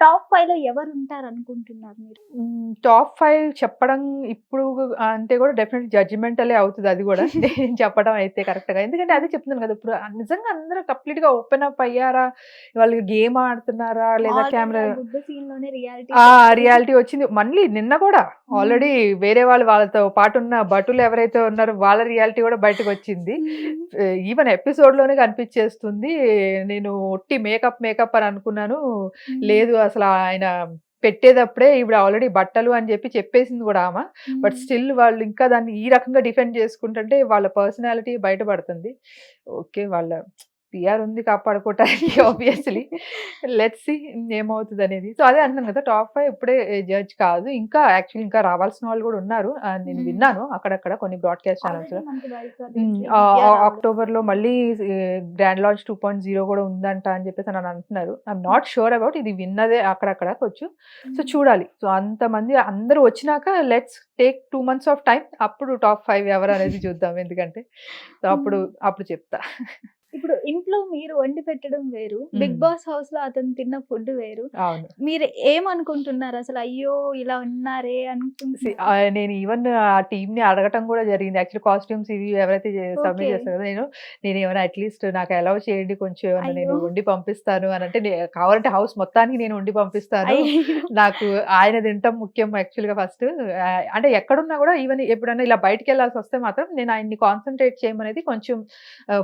Top ఫైవ్లో ఎవరు ఉంటారు అనుకుంటున్నారు మీరు టాప్ ఫైవ్ చెప్పడం ఇప్పుడు అంటే కూడా డెఫినెట్ జడ్జిమెంటలే అవుతుంది అది కూడా. చెప్పడం అయితే కరెక్ట్గా. ఎందుకంటే అదే చెప్తున్నాను కదా ఇప్పుడు నిజంగా అందరూ కంప్లీట్గా ఓపెన్ అప్ అయ్యారా? వాళ్ళు గేమ్ ఆడుతున్నారా? లేదా కెమెరా రియాలిటీ వచ్చింది. మళ్ళీ నిన్న కూడా ఆల్రెడీ వేరే వాళ్ళు వాళ్ళతో పాటు ఉన్న భటులు ఎవరైతే ఉన్నారో వాళ్ళ రియాలిటీ కూడా బయటకు వచ్చింది. ఈవెన్ ఎపిసోడ్లోనే కనిపించేస్తుంది. నేను ఒట్టి మేకప్ మేకప్ అని అనుకున్నాను. లేదు అసలు ఆయన పెట్టేటప్పుడే ఇప్పుడు ఆల్రెడీ బట్టలు అని చెప్పి చెప్పేసింది కూడా ఆమె. బట్ స్టిల్ వాళ్ళు ఇంకా దాన్ని ఈ రకంగా డిఫెండ్ చేసుకుంటుంటే వాళ్ళ పర్సనాలిటీ బయటపడుతుంది. ఓకే వాళ్ళ పిఆర్ ఉంది కాపాడుకోవటానికి ఆబ్వియస్లీ లెట్స్ సి ఏమవుతుంది అనేది సో అదే అంటున్నాను కదా టాప్ ఫైవ్ ఇప్పుడే జడ్జ్ కాదు. ఇంకా యాక్చువల్లీ ఇంకా రావాల్సిన వాళ్ళు కూడా ఉన్నారు. నేను. విన్నాను అక్కడక్కడ కొన్ని బ్రాడ్కాస్ట్ ఛానల్స్ అక్టోబర్లో. మళ్ళీ grand launch two point zero కూడా ఉందంట అని చెప్పేసి నన్ను అంటున్నారు. ఐఎమ్ నాట్ షూర్ అబౌట్ ఇది విన్నదే అక్కడక్కడ వచ్చు సో చూడాలి. సో అంతమంది అందరూ వచ్చినాక let's take two months of time అప్పుడు టాప్ ఫైవ్ ఎవరు అనేది చూద్దాం. ఎందుకంటే సో అప్పుడు అప్పుడు చెప్తా. ఇప్పుడు ఇంట్లో మీరు వండి పెట్టడం వేరు బిగ్. బాస్ హౌస్లో అతను తిన్న ఫుడ్ వేరు మీరు ఏమనుకుంటున్నారు అసలు అయ్యో ఇలా ఉన్నారే అనుకుంటున్నారు నేను ఈవెన్ ఆ టీమ్ని అడగటం కూడా జరిగింది యాక్చువల్లీ కాస్ట్యూమ్స్ ఇవి ఎవరైతే సబ్మిట్. చేస్తారు నేను నేను ఏమైనా అట్లీస్ట్ నాకు అలౌ చేయండి కొంచెం ఏమైనా నేను. వండి పంపిస్తాను అని అంటే కావాలంటే హౌస్ మొత్తానికి నేను వండి పంపిస్తాను. నాకు ఆయన తింటాం ముఖ్యం యాక్చువల్గా ఫస్ట్ అంటే ఎక్కడున్నా కూడా ఈవెన్ ఎప్పుడైనా ఇలా బయటికి వెళ్ళాల్సి వస్తే మాత్రం నేను ఆయన్ని కాన్సన్ట్రేట్ చేయమనేది కొంచెం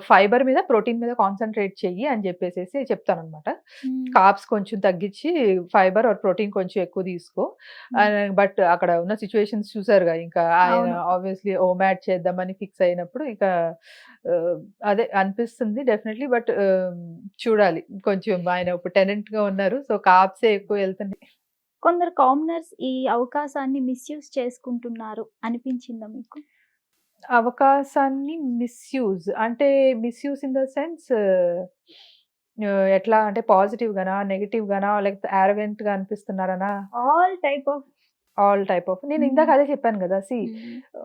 ఫైబర్ మీద ప్రోటీన్ మీద కాన్సన్ట్రేట్ చెయ్యి అని చెప్పేసి చెప్తాను అనమాట. కాప్స్ కొంచెం తగ్గించి ఫైబర్ ఆర్ ప్రోటీన్ కొంచెం ఎక్కువ తీసుకో. బట్ అక్కడ ఉన్న సిచ్యువేషన్స్ చూసారుగా ఇంకా ఆయన. ఆబ్వియస్లీ ఓ మ్యాట్ చేద్దామని ఫిక్స్ అయినప్పుడు ఇక అదే అనిపిస్తుంది డెఫినెట్లీ బట్ చూడాలి. కొంచెం ఆయన ఇప్పుడు టెనెంట్గా ఉన్నారు సో కాప్సే ఎక్కువ వెళ్తున్నాయి కొందరు కామనర్స్ ఈ అవకాశాన్ని మిస్యూజ్ చేసుకుంటున్నారు అనిపించిందా మీకు? అవకాశాన్ని మిస్యూజ్ అంటే మిస్యూజ్ ఇన్ ద సెన్స్ ఎట్లా అంటే పాజిటివ్ గానా నెగిటివ్ గానా లేకపోతే arrogant గా అనిపిస్తున్నారనా? All type of all type of నేను ఇందాక అదే చెప్పాను కదా see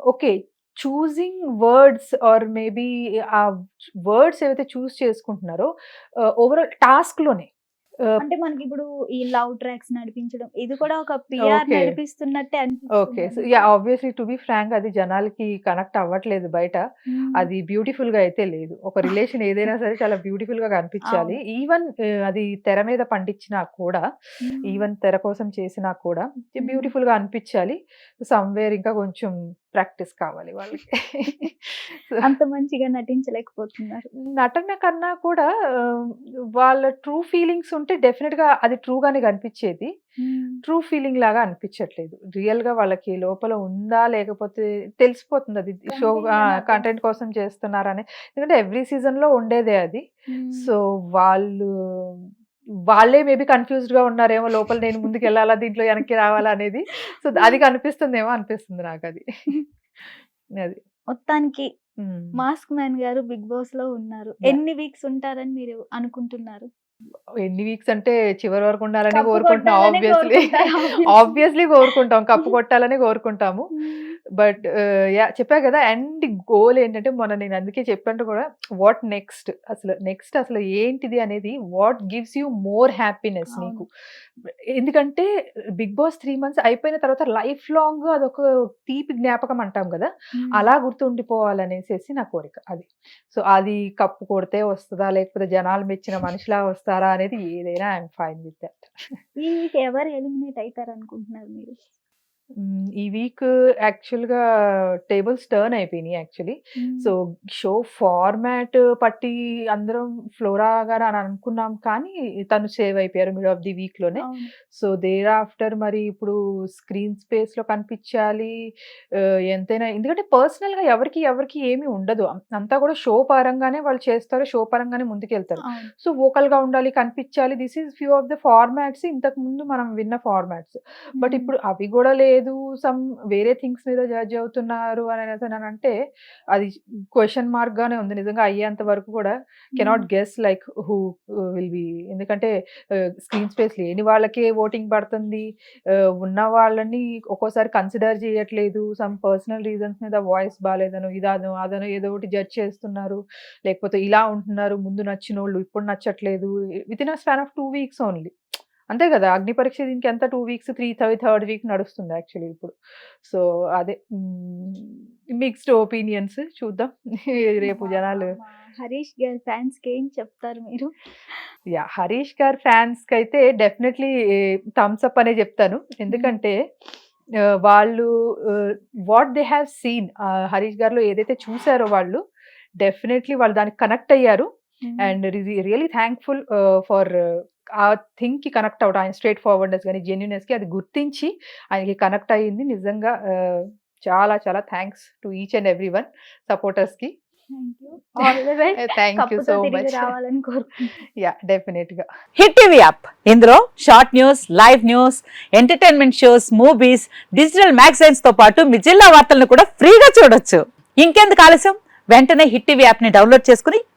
okay choosing words are maybe ఆ వర్డ్స్ ఏవైతే చూస్ చేసుకుంటున్నారో ఓవరాల్ టాస్క్లోనే uh, అంటే మనకి ఇప్పుడు ఈ లవ్ ట్రాక్స్ నడిపించడం ఇది కూడా ఒక PR. నడిపిస్తున్నట్టే okay. Yeah obviously to be frank అది జనాలకి కనెక్ట్ అవ్వట్లేదు బయట. అది బ్యూటిఫుల్గా అయితే లేదు. ఒక రిలేషన్ ఏదైనా సరే చాలా బ్యూటిఫుల్గా కనిపించాలి ఈవెన్ అది తెర మీద పండించినా కూడా. ఈవెన్ తెర కోసం చేసినా కూడా బ్యూటిఫుల్గా అనిపించాలి. సమ్వేర్ ఇంకా కొంచెం ప్రాక్టీస్ కావాలి వాళ్ళకి. అంత మంచిగా నటించలేకపోతున్నారు. నటన కన్నా కూడా వాళ్ళ ట్రూ ఫీలింగ్స్ ఉంటే డెఫినెట్గా అది ట్రూ గానే కనిపించేది ట్రూ ఫీలింగ్ లాగా అనిపించట్లేదు. రియల్గా వాళ్ళకి లోపల ఉందా లేకపోతే తెలిసిపోతుంది అది షో. కంటెంట్ కోసం చేస్తున్నారని. ఎందుకంటే ఎవ్రీ సీజన్లో ఉండేదే అది. సో వాళ్ళు వాళ్ళే మేబీ కన్ఫ్యూజ్డ్గా ఉన్నారేమో లోపల నేను ముందుకు వెళ్ళాలా దీంట్లో వెనక్కి రావాలా అనేది. సో అది కనిపిస్తుందేమో అనిపిస్తుంది నాకు అది. అది మొత్తానికి. మాస్క్ మ్యాన్ గారు బిగ్ బాస్లో ఉన్నారు. ఎన్ని వీక్స్ ఉంటారని మీరు అనుకుంటున్నారు? ఎన్ని వీక్స్ అంటే చివరి వరకు ఉండాలని కోరుకుంటున్నాం ఆబ్వియస్లీ. ఆబ్వియస్లీ కోరుకుంటాం కప్పు కొట్టాలని కోరుకుంటాము. బట్ యా చెప్పా కదా అండ్ గోల్ ఏంటంటే మొన్న నేను అందుకే చెప్పంటే కూడా వాట్ నెక్స్ట్ అసలు నెక్స్ట్ అసలు ఏంటిది అనేది what gives you more happiness. నీకు? ఎందుకంటే బిగ్ బాస్ త్రీ మంత్స్ అయిపోయిన తర్వాత లైఫ్ లాంగ్ అదొక తీపి జ్ఞాపకం అంటాం కదా. అలా గుర్తుండిపోవాలనేసేసి నా కోరిక అది. సో అది కప్పు కొడితే వస్తుందా లేకపోతే జనాలు మెచ్చిన మనిషిలా వస్తారా అనేది ఏదైనా ఐఎమ్ ఫైన్ విత్ దట్ ఎవరు ఎలిమినేట్ అవుతారు అనుకుంటున్నారు మీరు? ఈ వీక్ యాక్చువల్గా టేబుల్స్ టర్న్ అయిపోయినాయి యాక్చువల్లీ. సో షో ఫార్మాట్ పట్టి అందరం ఫ్లోరా గారు అని అనుకున్నాం కానీ తను సేవ్ అయిపోయారు మిడ్ ఆఫ్ ది వీక్లోనే అవును. సో దేర్ ఆఫ్టర్ మరి ఇప్పుడు స్క్రీన్ స్పేస్లో కనిపించాలి ఎంతైనా ఎందుకంటే పర్సనల్గా ఎవరికి ఎవరికి ఏమీ ఉండదు. అంతా కూడా షో పరంగానే వాళ్ళు చేస్తారు షో పరంగానే ముందుకెళ్తారు. సో వోకల్గా ఉండాలి కనిపించాలి. This is few of the formats. ఇంతకు ముందు మనం విన్న ఫార్మాట్స్. బట్. ఇప్పుడు అవి కూడా లేదు సమ్ వేరే థింగ్స్ మీద జడ్జ్ అవుతున్నారు అని అంటే అది క్వశ్చన్ మార్క్ గానే ఉంది. నిజంగా అయ్యేంత వరకు కూడా cannot guess like who will be. ఎందుకంటే స్క్రీన్ స్పేస్ లేని వాళ్ళకే ఓటింగ్ పడుతుంది. ఉన్న వాళ్ళని ఒక్కోసారి కన్సిడర్ చేయట్లేదు. సమ్ పర్సనల్ రీజన్స్ మీద వాయిస్ బాగాలేదను ఇదాను అదను ఏదో ఒకటి జడ్జ్ చేస్తున్నారు. లేకపోతే ఇలా ఉంటున్నారు. ముందు నచ్చిన వాళ్ళు ఇప్పుడు నచ్చట్లేదు. Within a span of two weeks only. అంతే కదా! అగ్ని పరీక్ష దీనికి ఎంత two weeks three third third week నడుస్తుంది యాక్చువల్లీ ఇప్పుడు. సో అదే మిక్స్డ్ ఒపీనియన్స్ చూద్దాం. రేపు జనాలు హరీష్ గారి ఫ్యాన్స్కి ఏం చెప్తారు మీరు? యా హరీష్ గారి ఫ్యాన్స్కి అయితే డెఫినెట్లీ థమ్స్ అప్ అనే చెప్తాను. ఎందుకంటే వాళ్ళు what they have seen Harish గారిలో ఏదైతే చూసారో వాళ్ళు డెఫినెట్లీ వాళ్ళు దానికి కనెక్ట్ అయ్యారు. అండ్ రియలీ థ్యాంక్ఫుల్ ఫర్ ఆ థింగ్కి కనెక్ట్ అవడం ఆయన స్ట్రేట్ ఫార్వర్డ్నెస్ కానీ జెన్యునెస్కి అది గుర్తించి ఆయనకి కనెక్ట్ అయ్యింది. నిజంగా చాలా చాలా thanks to each and every one సపోర్టర్స్కి all the best thank you so much yeah డెఫినెట్గా హిట్ టీవీ యాప్. ఇందులో short news live news entertainment shows movies digital మ్యాగజైన్స్తో పాటు మీ జిల్లా వార్తలను కూడా ఫ్రీగా చూడొచ్చు. ఇంకెందుకు ఆలస్యం? వెంటనే హిట్ టీవీ యాప్ని డౌన్లోడ్ చేసుకుని